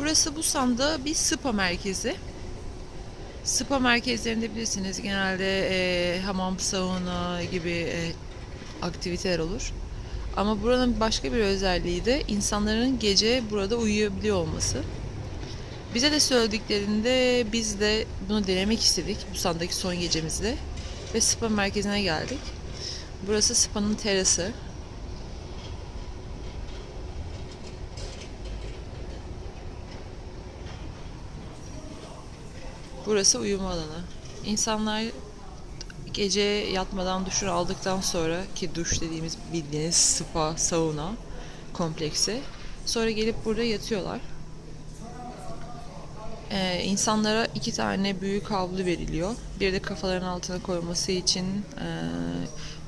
Burası Busan'da bir spa merkezi. Spa merkezlerinde bilirsiniz genelde e, hamam, sauna gibi e, aktiviteler olur. Ama buranın başka bir özelliği de insanların gece burada uyuyabiliyor olması. Bize de söylediklerinde biz de bunu denemek istedik Busan'daki son gecemizde ve spa merkezine geldik. Burası spa'nın terası. Burası uyuma alanı. İnsanlar gece yatmadan duşunu aldıktan sonra ki duş dediğimiz bildiğiniz spa, sauna kompleksi. Sonra gelip burada yatıyorlar. Ee, insanlara iki tane büyük havlu veriliyor. Bir de kafaların altına koyması için e,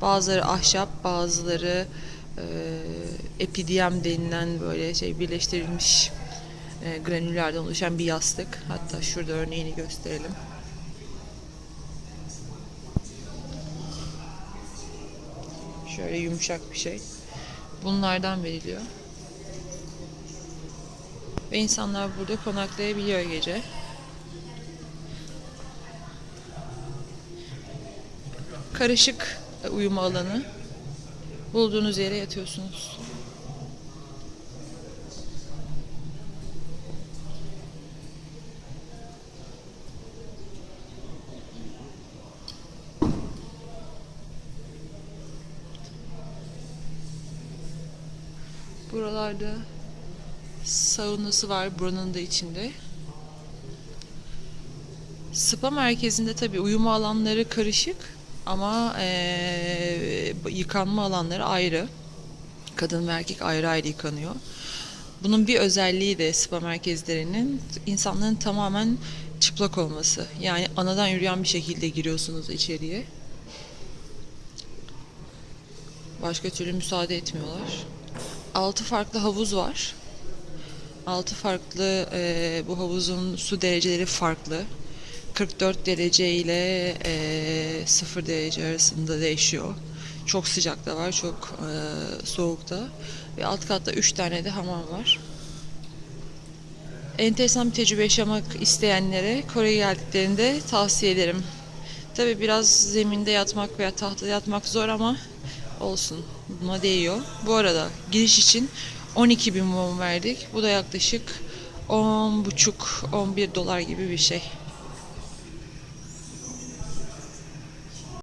bazıları ahşap, bazıları e, epidiyem denilen böyle şey birleştirilmiş e, granüllerden oluşan bir yastık. Hatta şurada örneğini gösterelim. Şöyle yumuşak bir şey. Bunlardan veriliyor. Ve insanlar burada konaklayabiliyor gece. Karışık uyuma alanı. Bulduğunuz yere yatıyorsunuz. Buralarda saunası var buranın da içinde. Spa merkezinde tabii uyuma alanları karışık ama eee, yıkanma alanları ayrı. Kadın ve erkek ayrı ayrı yıkanıyor. Bunun bir özelliği de spa merkezlerinin insanların tamamen çıplak olması. Yani anadan yürüyen bir şekilde giriyorsunuz içeriye. Başka türlü müsaade etmiyorlar. Altı farklı havuz var. Altı farklı e, bu havuzun su dereceleri farklı. 44 derece ile e, 0 derece arasında değişiyor. Çok sıcak da var, çok e, soğuk da. Ve alt katta 3 tane de hamam var. Enteresan bir tecrübe yaşamak isteyenlere Kore'ye geldiklerinde tavsiye ederim. Tabi biraz zeminde yatmak veya tahtada yatmak zor ama olsun. Buna değiyor. Bu arada giriş için 12 bin won verdik. Bu da yaklaşık 10,5-11 dolar gibi bir şey.